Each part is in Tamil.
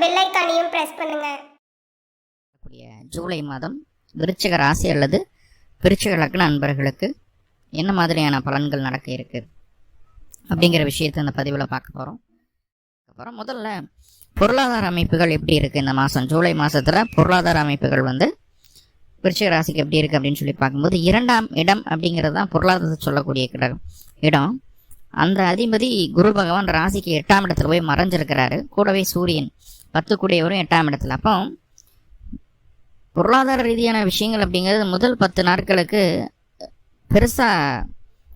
பெல் ஐக்கானையும் பிரஸ் பண்ணுங்க ஜூலை மாதம் விருச்சிக ராசி அல்லது விருச்சிக லக்ன அன்பர்களுக்கு என்ன மாதிரியான பலன்கள் நடக்க இருக்கு அப்படிங்கிற விஷயத்தை இந்த பதிவில் பார்க்க போகிறோம் அப்புறம் முதல்ல பொருளாதார அமைப்புகள் எப்படி இருக்குது இந்த மாதம்? ஜூலை மாதத்தில் பொருளாதார அமைப்புகள் வந்து விருச்சிக ராசிக்கு எப்படி இருக்குது அப்படின்னு சொல்லி பார்க்கும்போது இரண்டாம் இடம் அப்படிங்கிறது தான் பொருளாதாரத்தை சொல்லக்கூடிய கிடம் இடம். அந்த அதிபதி குரு பகவான் ராசிக்கு எட்டாம் இடத்துல போய் மறைஞ்சிருக்கிறாரு. கூடவே சூரியன் பத்து எட்டாம் இடத்துல. அப்போ பொருளாதார ரீதியான விஷயங்கள் அப்படிங்கிறது முதல் பத்து நாட்களுக்கு பெருசாக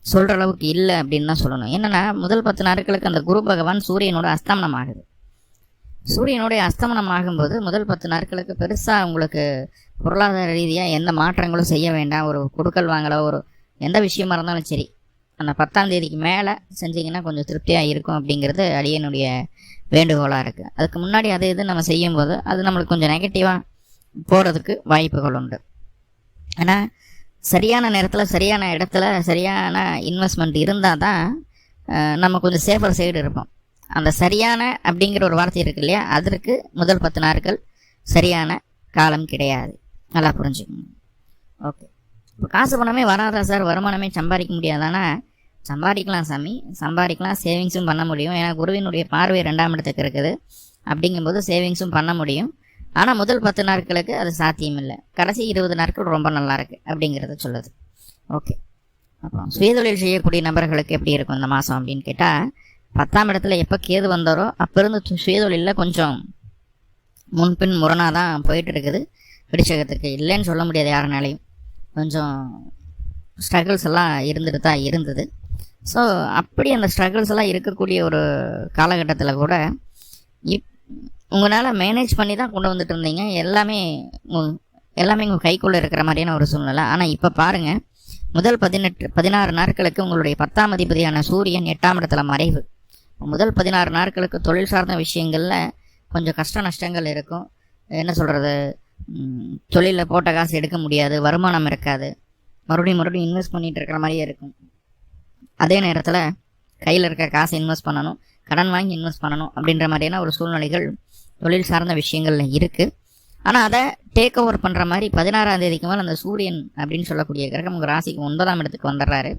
சொல்கிற அளவுக்கு இல்லை அப்படின்னு தான் சொல்லணும். என்னென்னா முதல் பத்து நாட்களுக்கு அந்த குரு பகவான் சூரியனோட அஸ்தமனம் ஆகுது. சூரியனுடைய அஸ்தமனம் ஆகும்போது முதல் பத்து நாட்களுக்கு பெருசாக உங்களுக்கு பொருளாதார ரீதியாக எந்த மாற்றங்களும் செய்ய வேண்டாம். ஒரு கொடுக்கல் வாங்கலோ ஒரு எந்த விஷயமா இருந்தாலும் சரி. அந்த பத்தாம் தேதிக்கு மேலே செஞ்சீங்கன்னா கொஞ்சம் திருப்தியாக இருக்கும் அப்படிங்கிறது அடியனுடைய வேண்டுகோளாக இருக்குது அதுக்கு முன்னாடி அதை இது நம்ம செய்யும்போது அது நம்மளுக்கு கொஞ்சம் நெகட்டிவாக போகிறதுக்கு வாய்ப்புகள் உண்டு. ஆனால் சரியான நேரத்தில் சரியான இடத்துல சரியான இன்வெஸ்ட்மெண்ட் இருந்தால் தான் நம்ம கொஞ்சம் சேஃபர் சைடு இருப்போம். அந்த சரியான அப்படிங்கிற ஒரு வார்த்தை இருக்கு இல்லையா? அதற்கு முதல் பத்து நாட்கள் சரியான காலம் கிடையாது. நல்லா புரிஞ்சுக்கணும் ஓகே. இப்போ காசு பணமே வராதா சார்? வருமானமே சம்பாதிக்க முடியாதானா சம்பாதிக்கலாம் சாமி. சம்பாதிக்கலாம். சேவிங்ஸும் பண்ண முடியும். ஏன்னா குருவினுடைய பார்வை ரெண்டாம் இடத்துக்கு இருக்குது. அப்படிங்கும்போது சேவிங்ஸும் பண்ண முடியும். ஆனால் முதல் பத்து நாட்களுக்கு அது சாத்தியம் இல்லை கடைசி இருபது நாட்கள் ரொம்ப நல்லா இருக்கு அப்படிங்கிறத சொல்லுது. ஓகே. அப்புறம் சுயதொழில் செய்யக்கூடிய நபர்களுக்கு எப்படி இருக்கும் இந்த மாதம் அப்படின்னு கேட்டால் பத்தாம் இடத்துல எப்போ கேது வந்தாரோ அப்போருந்து சுயதொழிலில் கொஞ்சம் முன்பின் முரணாக தான் போயிட்டு இருக்குது. பிடிச்சகத்துக்கு இல்லைன்னு சொல்ல முடியாது யாருனாலையும். கொஞ்சம் ஸ்ட்ரகிள்ஸ் எல்லாம் இருந்துட்டு தான் இருந்தது. ஸோ அப்படி அந்த ஸ்ட்ரகிள்ஸ் எல்லாம் இருக்கக்கூடிய ஒரு காலகட்டத்தில் கூட இப் உங்களால் மேனேஜ் பண்ணி தான் கொண்டு வந்துட்டு இருந்தீங்க. எல்லாமே எல்லாமே உங்கள் கைக்குள்ளே இருக்கிற மாதிரியான ஒரு சூழ்நிலை. ஆனால் இப்போ பாருங்கள் முதல் பதினெட்டு பதினாறு நாட்களுக்கு உங்களுடைய பத்தாம் அதிபதியான சூரியன் எட்டாம் இடத்துல மறைவு. முதல் பதினாறு நாட்களுக்கு தொழில் சார்ந்த விஷயங்களில் கொஞ்சம் கஷ்ட நஷ்டங்கள் இருக்கும். என்ன சொல்கிறது தொழிலில் போட்ட காசு எடுக்க முடியாது வருமானம் இருக்காது. மறுபடியும் மறுபடியும் இன்வெஸ்ட் பண்ணிகிட்டு இருக்கிற மாதிரியே இருக்கும். அதே நேரத்தில் கையில் இருக்க காசை இன்வெஸ்ட் பண்ணணும் கடன் வாங்கி இன்வெஸ்ட் பண்ணணும் அப்படின்ற மாதிரியான ஒரு சூழ்நிலைகள் தொழில் சார்ந்த விஷயங்கள்ல இருக்குது ஆனால் அதை டேக் ஓவர் பண்ணுற மாதிரி பதினாறாம் தேதிக்கு மேலே அந்த சூரியன் அப்படின்னு சொல்லக்கூடிய கிரகம் உங்கள் ராசிக்கு ஒன்பதாம் இடத்துக்கு வந்துடுறாரு.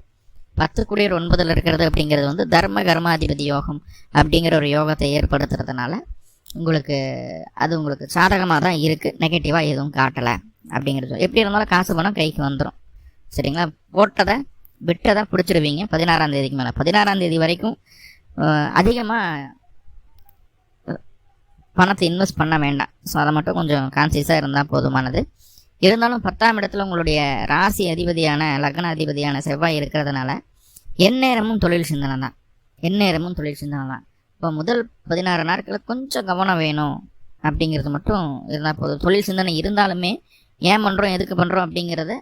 பத்து குடியர் ஒன்பதில் இருக்கிறது அப்படிங்கிறது வந்து தர்ம கர்மாதிபதி யோகம் அப்படிங்கிற ஒரு யோகத்தை ஏற்படுத்துறதுனால உங்களுக்கு அது உங்களுக்கு சாதகமாக தான் இருக்குது நெகட்டிவாக எதுவும் காட்டலை. அப்படிங்கிறது எப்படி இருந்தாலும் காசு பணம் கைக்கு வந்துடும் சரிங்களா? போட்டதை விட்டதை பிடிச்சிருவீங்க. பதினாறாம் தேதிக்கு மேலே. பதினாறாம் தேதி வரைக்கும் அதிகமாக பணத்தை இன்வெஸ்ட் பண்ண வேண்டாம். ஸோ அதை மட்டும் கொஞ்சம் கான்சியஸாக இருந்தால் போதுமானது. இருந்தாலும் பத்தாம் இடத்துல உங்களுடைய ராசி அதிபதியான லக்ன அதிபதியான செவ்வாய் இருக்கிறதுனால எந்நேரமும் தொழில் சிந்தனை தான் எந்நேரமும் தொழில் சிந்தனை தான் இப்போ முதல் பதினாறு நாட்களில் கொஞ்சம் கவனம் வேணும். அப்படிங்கிறது மட்டும் இருந்தால் போதும். தொழில் சிந்தனை இருந்தாலுமே ஏன் பண்ணுறோம் எதுக்கு பண்ணுறோம் அப்படிங்கிறத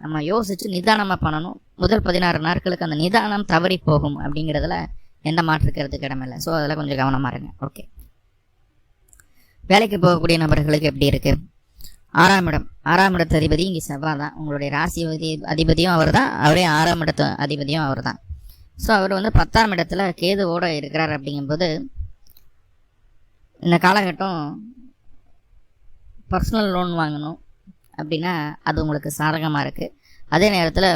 நம்ம யோசித்து நிதானமாக பண்ணணும். முதல் பதினாறு நாட்களுக்கு அந்த நிதானம் தவறி போகும் அப்படிங்கிறதுல எந்த மாற்றுக்கிறது இடமில்லை ஸோ அதில் கொஞ்சம் கவனமாக இருங்க. ஓகே வேலைக்கு போகக்கூடிய நபர்களுக்கு எப்படி இருக்குது ஆறாம் இடம். ஆறாம் இடத்து அதிபதி இங்கே செவ்வாய் தான் உங்களுடைய ராசி அதிபதியும் அவர் தான் அவரே ஆறாம் இடத்து அதிபதியும் அவர் தான் ஸோ அவர் வந்து பத்தாம் இடத்துல கேதுவோட இருக்கிறார் அப்படிங்கும்போது இந்த காலகட்டம் பர்சனல் லோன் வாங்கணும் அப்படின்னா அது உங்களுக்கு சாதகமாக இருக்குது அதே நேரத்தில்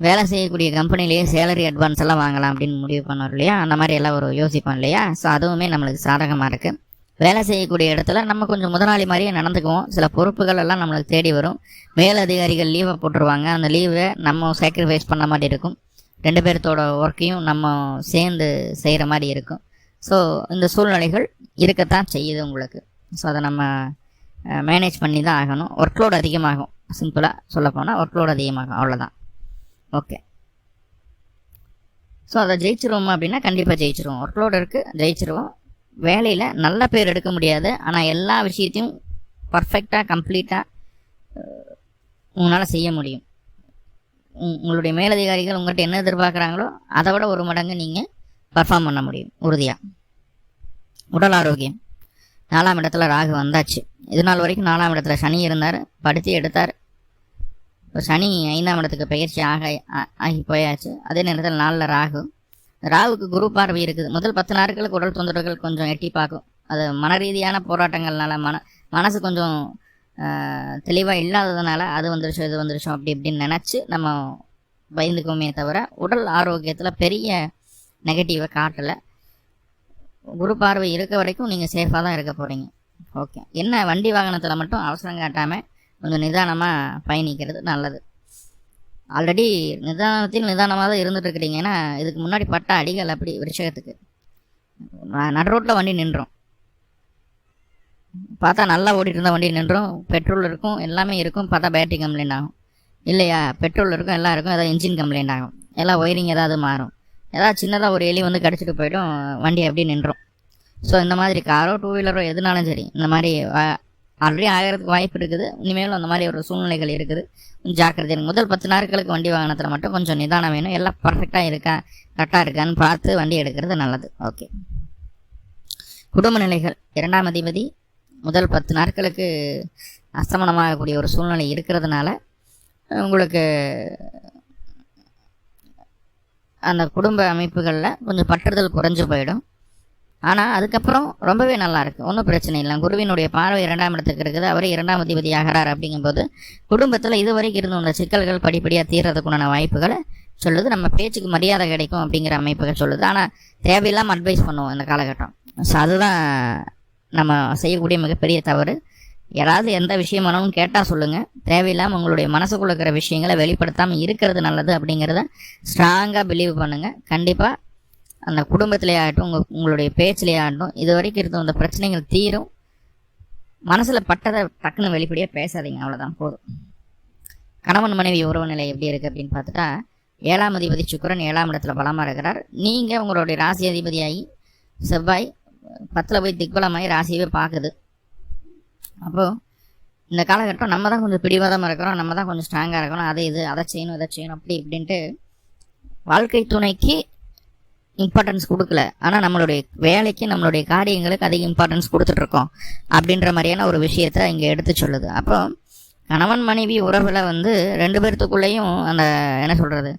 வேலை செய்யக்கூடிய கம்பெனிலேயே சேலரி அட்வான்ஸ் எல்லாம் வாங்கலாம் அப்படின்னு முடிவு பண்ணோம் இல்லையா? அந்த மாதிரி எல்லாம் ஒரு யோசிப்போம் இல்லையா? ஸோ அதுவுமே நம்மளுக்கு சாதகமாக இருக்குது வேலை செய்யக்கூடிய இடத்துல நம்ம கொஞ்சம் முதலாளி மாதிரியே நடந்துக்குவோம். சில பொறுப்புகள் எல்லாம் நம்மளுக்கு தேடி வரும். மேலதிகாரிகள் லீவை போட்டுருவாங்க. அந்த லீவை நம்ம சாக்ரிஃபைஸ் பண்ண மாதிரி இருக்கும் ரெண்டு பேர்த்தோட ஒர்க்கையும் நம்ம சேர்ந்து செய்கிற மாதிரி இருக்கும். ஸோ இந்த சூழ்நிலைகள் இருக்கத்தான் செய்யுது உங்களுக்கு. ஸோ அதை நம்ம மேனேஜ் பண்ணி தான் ஆகணும். ஒர்க்லோடு அதிகமாகும். சிம்பிளாக சொல்லப்போனால் ஒர்க்லோடு அதிகமாகும். அவ்வளோதான் ஓகே ஸோ அதை ஜெயிச்சிருவோம் அப்படின்னா கண்டிப்பாக ஜெயிச்சிருவோம். ஒர்க்லோடு இருக்குது ஜெயிச்சிருவோம். வேலையில் நல்ல பேர் எடுக்க முடியாது. ஆனால் எல்லா விஷயத்தையும் பர்ஃபெக்டாக கம்ப்ளீட்டாக உங்களால் செய்ய முடியும். உங்களுடைய மேலதிகாரிகள் உங்கள்கிட்ட என்ன எதிர்பார்க்குறாங்களோ அதை விட ஒரு மடங்கு நீங்கள் பர்ஃபார்ம் பண்ண முடியும் உறுதியாக உடல் ஆரோக்கியம். நாலாம் இடத்துல ராகு வந்தாச்சு. இது நாள் வரைக்கும் நாலாம் இடத்துல சனி இருந்தார் படுத்தி எடுத்தார். இப்போ சனி ஐந்தாம் இடத்துக்கு பயிற்சி ஆக ஆ- ஆகி போயாச்சு. அதே நேரத்தில் நாளில் ராகு. ராகுக்கு குரு பார்வை இருக்குது. முதல் பத்து நாட்களுக்கு உடல் தொந்தரவுகள் கொஞ்சம் எட்டி பார்க்கும். அது மன ரீதியான போராட்டங்கள்னால மன மனசு கொஞ்சம் தெளிவாக இல்லாததுனால அது வந்துருச்சோ இது வந்துருச்சோ அப்படி இப்படின்னு நினச்சி நம்ம பயந்துக்குமே தவிர உடல் ஆரோக்கியத்தில் பெரிய நெகட்டிவை காட்டலை. குரு பார்வை இருக்க வரைக்கும் நீங்கள் சேஃபாக தான் இருக்க போகிறீங்க ஓகே என்ன வண்டி வாகனத்தில் மட்டும் அவசரம் காட்டாமல் கொஞ்சம் நிதானமாக பயணிக்கிறது நல்லது. ஆல்ரெடி நிதானத்தில் நிதானமாக தான் இருந்துட்டு இருக்கிறீங்க. ஏன்னா இதுக்கு முன்னாடி பட்ட அடிகள் அப்படி விஷயத்துக்கு நடு ரோட்டில் வண்டி நின்றோம். பார்த்தா நல்லா ஓடிட்டு இருந்த வண்டி நின்றும். பெட்ரோல் இருக்கும் எல்லாமே இருக்கும். பார்த்தா பேட்டரி கம்ப்ளைண்ட் ஆகும். இல்லையா? பெட்ரோல் இருக்கும் எல்லாம் இருக்கும். ஏதாவது இன்ஜின் கம்ப்ளைண்ட் ஆகும். எல்லாம் ஒயரிங் ஏதாவது மாறும். ஏதாவது சின்னதாக ஒரு எலி வந்து கடிச்சிட்டு போயிடும். வண்டி அப்படியே நின்றோம். ஸோ இந்த மாதிரி காரோ டூ வீலரோ எதுனாலும் சரி இந்த மாதிரி ஆல்ரெடி ஆகிறதுக்கு வாய்ப்பு இருக்குது. இனிமேலும் அந்த மாதிரி ஒரு சூழ்நிலைகள் இருக்குது. ஜாக்கிரதை முதல் பத்து நாட்களுக்கு வண்டி வாகனத்தில் மட்டும் கொஞ்சம் நிதானம் வேணும். எல்லாம் பர்ஃபெக்டாக இருக்கா கரெக்டாக இருக்கான்னு பார்த்து வண்டி எடுக்கிறது நல்லது. ஓகே குடும்ப நிலைகள். இரண்டாம் அதிபதி முதல் பத்து நாட்களுக்கு அஸ்தமனமாகக்கூடிய ஒரு சூழ்நிலை இருக்கிறதுனால உங்களுக்கு அந்த குடும்ப அமைப்புகளில் கொஞ்சம் பற்றுதல் குறைஞ்சு போயிடும். ஆனால் அதுக்கப்புறம் ரொம்பவே நல்லாயிருக்கு ஒன்றும் பிரச்சனை இல்லை. குருவினுடைய பார்வை இரண்டாம் இடத்துக்கு இருக்குது. அவர் இரண்டாம் அதிபதி ஆகிறார் அப்படிங்கும்போது குடும்பத்தில் இதுவரைக்கும் இருந்த அந்த சிக்கல்கள் படிப்படியாக தீர்றதுக்குண்டான வாய்ப்புகளை சொல்லுது. நம்ம பேச்சுக்கு மரியாதை கிடைக்கும் அப்படிங்கிற அமைப்புகள் சொல்லுது. ஆனால் தேவையில்லாமல் அட்வைஸ் பண்ணுவோம் இந்த காலகட்டம். ஸோ அதுதான் நம்ம செய்யக்கூடிய மிகப்பெரிய தவறு. யாராவது எந்த விஷயமானாலும் கேட்டால் சொல்லுங்கள் தேவையில்லாமல் உங்களுடைய மனசுக்குள்ள இருக்கிற விஷயங்களை வெளிப்படுத்தாமல் இருக்கிறது நல்லது அப்படிங்கிறத ஸ்ட்ராங்காக பிலீவ் பண்ணுங்கள் கண்டிப்பாக அந்த குடும்பத்திலே ஆகட்டும் உங்கள் உங்களுடைய பேச்சிலே ஆகட்டும் இது வரைக்கும் இருந்த அந்த பிரச்சனைகள் தீரும். மனசில் பட்டதை டக்குன்னு வெளிப்படையாக பேசாதீங்க. அவ்வளோதான் போதும். கணவன் மனைவி உறவு நிலை எப்படி இருக்குது அப்படின்னு பார்த்துட்டா ஏழாம் அதிபதி சுக்கரன் ஏழாம் இடத்துல பலமாக இருக்கிறார். நீங்கள் உங்களுடைய ராசி அதிபதியாகி செவ்வாய் பத்தில் போய் திக்பலமாகி ராசியவே பார்க்குது அப்போது இந்த காலகட்டம் நம்ம தான் கொஞ்சம் பிடிவாதமாக இருக்கிறோம் நம்ம தான் கொஞ்சம் ஸ்ட்ராங்காக இருக்கணும் அதை இது அதை செய்யணும் இதை செய்யணும் அப்படி இப்படின்ட்டு வாழ்க்கை துணைக்கு இம்பார்ட்டன்ஸ் கொடுக்கல. ஆனால் நம்மளுடைய வேலைக்கு நம்மளுடைய காரியங்களுக்கு அதிக இம்பார்ட்டன்ஸ் கொடுத்துட்ருக்கோம் அப்படின்ற மாதிரியான ஒரு விஷயத்த இங்கே எடுத்து சொல்லுது. அப்போ கணவன் மனைவி உறவில் வந்து ரெண்டு பேர்த்துக்குள்ளேயும் அந்த என்ன சொல்கிறது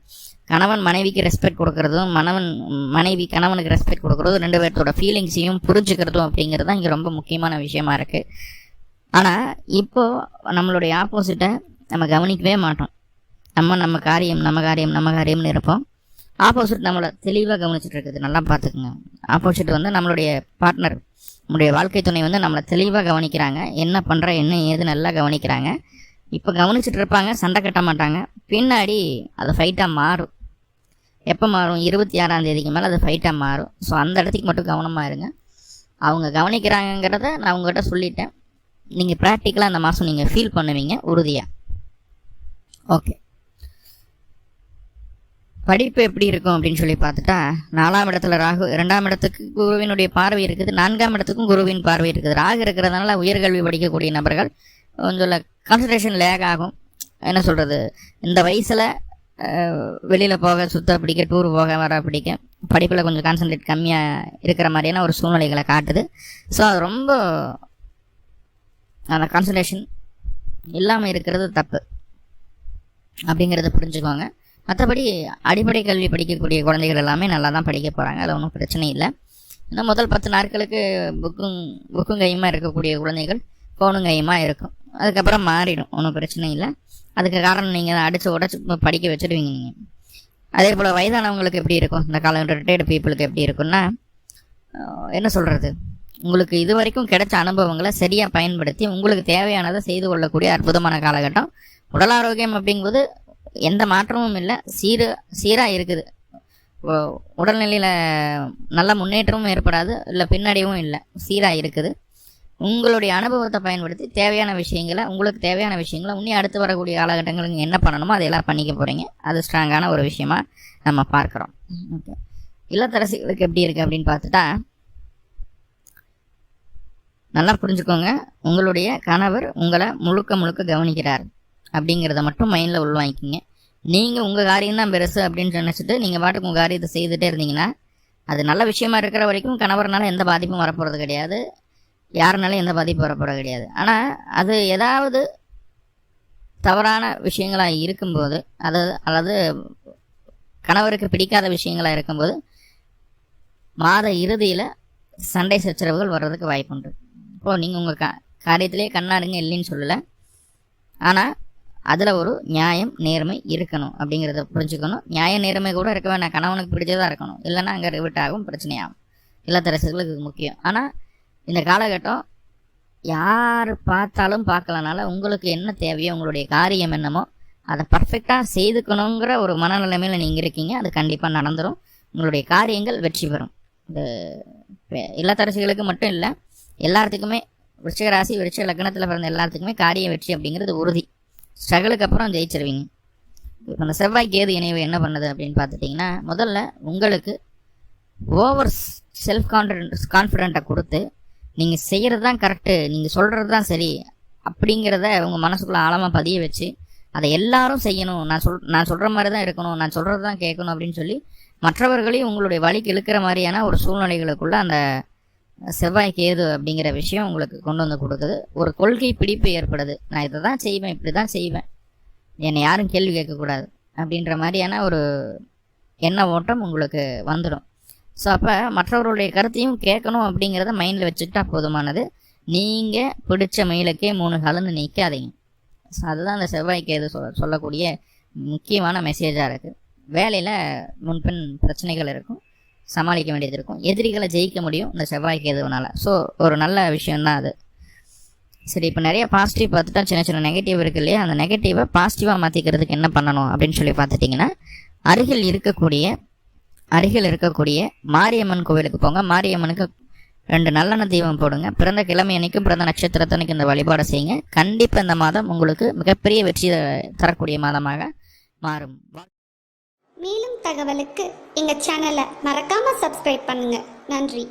கணவன் மனைவிக்கு ரெஸ்பெக்ட் கொடுக்கறதும் மணவன் மனைவி கணவனுக்கு ரெஸ்பெக்ட் கொடுக்கறதும் ரெண்டு பேர்த்தோட ஃபீலிங்ஸையும் புரிஞ்சுக்கிறதும் அப்படிங்கிறது தான் இங்கே ரொம்ப முக்கியமான விஷயமா இருக்குது ஆனால் இப்போது நம்மளுடைய ஆப்போசிட்டை நம்ம கவனிக்கவே மாட்டோம். நம்ம நம்ம காரியம் நம்ம காரியம் நம்ம காரியம்னு இருப்போம். ஆப்போசிட் நம்மளை தெளிவாக கவனிச்சுட்டு இருக்குது. நல்லா பார்த்துக்குங்க. ஆப்போசிட் வந்து நம்மளுடைய பார்ட்னர் நம்முடைய வாழ்க்கை துணை வந்து நம்மளை தெளிவாக கவனிக்கிறாங்க. என்ன பண்ணுற என்ன ஏது நல்லா கவனிக்கிறாங்க. இப்போ கவனிச்சுட்டு இருப்பாங்க சண்டை கட்ட மாட்டாங்க. பின்னாடி அது ஃபைட்டாக மாறும். எப்போ மாறும்? இருபத்தி ஆறாம் தேதிக்கு மேலே அது ஃபைட்டாக மாறும். ஸோ அந்த இடத்துக்கு மட்டும் கவனமாக இருங்க. அவங்க கவனிக்கிறாங்கங்கிறத நான் உங்கள்கிட்ட சொல்லிட்டேன். நீங்கள் ப்ராக்டிக்கலாக அந்த மாதம் நீங்கள் ஃபீல் பண்ணுவீங்க. உறுதியாக ஓகே படிப்பு எப்படி இருக்கும் அப்படின்னு சொல்லி பார்த்துட்டா நாலாம் இடத்துல ராகு இரண்டாம் இடத்துக்கு குருவினுடைய பார்வை இருக்குது. நான்காம் இடத்துக்கும் குருவின் பார்வை இருக்குது. ராகு இருக்கிறதுனால உயர்கல்வி படிக்கக்கூடிய நபர்கள் கொஞ்சம் கான்சன்ட்ரேஷன் லேக் ஆகும். என்ன சொல்கிறது இந்த வயசில் வெளியில் போக சுத்த பிடிக்க டூர் போக வர பிடிக்க படிப்பில் கொஞ்சம் கான்சன்ட்ரேட் கம்மியாக இருக்கிற மாதிரியான ஒரு சூழ்நிலைகளை காட்டுது. ஸோ அது ரொம்ப அந்த கான்சன்ட்ரேஷன் இல்லாமல் இருக்கிறது தப்பு. அப்படிங்கிறத புரிஞ்சுக்கோங்க. மற்றபடி அடிப்படை கல்வி படிக்கக்கூடிய குழந்தைகள் எல்லாமே நல்லா தான் படிக்க போகிறாங்க அதில் ஒன்றும் பிரச்சனை இல்லை. இன்னும் முதல் பத்து நாட்களுக்கு புக்கும் புக்கும் கையுமா இருக்கக்கூடிய குழந்தைகள் ஃபோனும் கையுமா இருக்கும். அதுக்கப்புறம் மாறிடும். ஒன்றும் பிரச்சனை இல்லை. அதுக்கு காரணம் நீங்கள் அடித்து உடச்சி படிக்க வச்சுடுவீங்க நீங்கள் அதே போல் வயதானவங்களுக்கு எப்படி இருக்கும்? இந்த காலம் ரிட்டையர்டு பீப்புளுக்கு எப்படி இருக்கும்னா என்ன சொல்கிறது உங்களுக்கு இது வரைக்கும் கிடைச்ச அனுபவங்களை சரியாக பயன்படுத்தி உங்களுக்கு தேவையானதை செய்து கொள்ளக்கூடிய அற்புதமான காலகட்டம். உடல் ஆரோக்கியம் அப்படிங்கும்போது எந்த மாற்றமும் இல்லை. சீர சீராக இருக்குது. உடல்நிலையில் நல்ல முன்னேற்றமும் ஏற்படாது. இல்லை பின்னடைவும் இல்லை. சீராக இருக்குது. உங்களுடைய அனுபவத்தை பயன்படுத்தி தேவையான விஷயங்களை உங்களுக்கு தேவையான விஷயங்களை இன்னும் அடுத்து வரக்கூடிய காலகட்டங்களுக்கு நீங்கள் என்ன பண்ணணுமோ அதையெல்லாம் பண்ணிக்க போகிறீங்க அது ஸ்ட்ராங்கான ஒரு விஷயமா நம்ம பார்க்குறோம். ஓகே. இல்லத்தரசிகளுக்கு எப்படி இருக்குது அப்படின்னு பார்த்துட்டா நல்லா புரிஞ்சுக்கோங்க. உங்களுடைய கணவர் உங்களை முழுக்க முழுக்க கவனிக்கிறார் அப்படிங்கிறத மட்டும் மைண்டில் உள்வாங்கிக்கிங்க. நீங்கள் உங்கள் காரியம் தான் பெருசு அப்படின்னு நினச்சிட்டு நீங்கள் பாட்டுக்கு உங்கள் காரியத்தை செய்துகிட்டே இருந்தீங்கன்னா அது நல்ல விஷயமா இருக்கிற வரைக்கும் கணவர்னால எந்த பாதிப்பும் வரப்போகிறது கிடையாது. யாருனாலும் எந்த பாதிப்பு வரப்போகிற கிடையாது. ஆனால் அது ஏதாவது தவறான விஷயங்களாக இருக்கும்போது அது அல்லது கணவருக்கு பிடிக்காத விஷயங்களாக இருக்கும்போது மாத இறுதியில் சண்டை சச்சரவுகள் வர்றதுக்கு வாய்ப்புண்டு இப்போது நீங்கள் உங்கள் கா காரியத்திலே கண்ணாருங்க இல்லைன்னு சொல்லலை. ஆனால் அதில் ஒரு நியாயம் நேர்மை இருக்கணும் அப்படிங்கிறத புரிஞ்சுக்கணும். நியாய நேர்மை கூட இருக்க வேண்டாம் கணவனுக்கு பிடிச்சதாக இருக்கணும். இல்லைன்னா அங்கே ரிவிட் ஆகும் பிரச்சனையாகும். இல்லத்தரசுகளுக்கு முக்கியம். ஆனால் இந்த காலகட்டம் யார் பார்த்தாலும் பார்க்கலனால உங்களுக்கு என்ன தேவையோ உங்களுடைய காரியம் என்னமோ அதை பர்ஃபெக்டாக செய்துக்கணுங்கிற ஒரு மனநிலைமையில் நீங்கள் இருக்கீங்க. அது கண்டிப்பாக நடந்துடும் உங்களுடைய காரியங்கள் வெற்றி பெறும். இந்த இல்லத்தரசிகளுக்கு மட்டும் இல்லை எல்லாத்துக்குமே விருச்சிக ராசி விருச்சிக லக்னத்தில் பிறந்த எல்லாத்துக்குமே காரிய வெற்றி அப்படிங்கிறது உறுதி. ஸ்ட்ரகிளுக்கு அப்புறம் ஜெயிச்சிருவீங்க. இப்போ அந்த செவ்வாய் கேது இணைவு என்ன பண்ணுது அப்படின்னு பார்த்துட்டிங்கன்னா முதல்ல உங்களுக்கு ஓவர் செல்ஃப் கான்ஃபிடென்ட் கான்ஃபிடென்ட்டை கொடுத்து நீங்கள் செய்கிறது தான் கரெக்டு நீங்கள் சொல்கிறது தான் சரி அப்படிங்கிறத உங்கள் மனசுக்குள்ளே ஆழமாக பதிய வச்சு அதை எல்லாரும் செய்யணும். நான் சொல் நான் சொல்கிற மாதிரி தான் இருக்கணும் நான் சொல்கிறது தான் கேட்கணும் அப்படின்னு சொல்லி மற்றவர்களையும் உங்களுடைய வழிக்கு இழுக்கிற மாதிரியான ஒரு சூழ்நிலைகளுக்குள்ள அந்த செவ்வாய் கேது அப்படிங்கிற விஷயம் உங்களுக்கு கொண்டு வந்து கொடுக்குது. ஒரு கொள்கை பிடிப்பு ஏற்படுது. நான் இதை தான் செய்வேன் இப்படி தான் செய்வேன். என்னை யாரும் கேள்வி கேட்கக்கூடாது அப்படின்ற மாதிரியான ஒரு எண்ண ஓட்டம் உங்களுக்கு வந்துடும். ஸோ அப்போ மற்றவர்களுடைய கருத்தையும் கேட்கணும் அப்படிங்கிறத மைண்டில் வச்சுக்கிட்டா போதுமானது. நீங்கள் பிடிச்ச மயிலுக்கே மூணு கலந்து நிற்காதீங்க ஸோ அதுதான் அந்த செவ்வாய்க்கு எது சொல்ல சொல்லக்கூடிய முக்கியமான மெசேஜாக இருக்குது வேலையில் முன்பின் பிரச்சனைகள் இருக்கும். சமாளிக்க வேண்டியது இருக்கும். எதிரிகளை ஜெயிக்க முடியும் இந்த செவ்வாய்க்கு எதுவுனால ஸோ ஒரு நல்ல விஷயம்தான் அது. சரி இப்போ நிறைய பாசிட்டிவ் பார்த்துட்டா சின்ன சின்ன நெகட்டிவ் இருக்கு இல்லையா? அந்த நெகட்டிவை பாசிட்டிவாக மாற்றிக்கிறதுக்கு என்ன பண்ணணும் அப்படின்னு சொல்லி பார்த்துட்டிங்கன்னா அருகில் இருக்கக்கூடிய அருகில் இருக்கக்கூடிய மாரியம்மன் கோவிலுக்கு போங்க. மாரியம்மனுக்கு ரெண்டு நல்லெண்ண தீபம் போடுங்க. பிறந்த கிழமை அன்னைக்கும் பிறந்த நட்சத்திரத்தனைக்கும் இந்த வழிபாடை செய்யுங்க. கண்டிப்பாக இந்த மாதம் உங்களுக்கு மிகப்பெரிய வெற்றி தரக்கூடிய மாதமாக மாறும். மேலும் தகவலுக்கு எங்கள் சேனலை மறக்காமல் சப்ஸ்கிரைப் பண்ணுங்கள் நன்றி.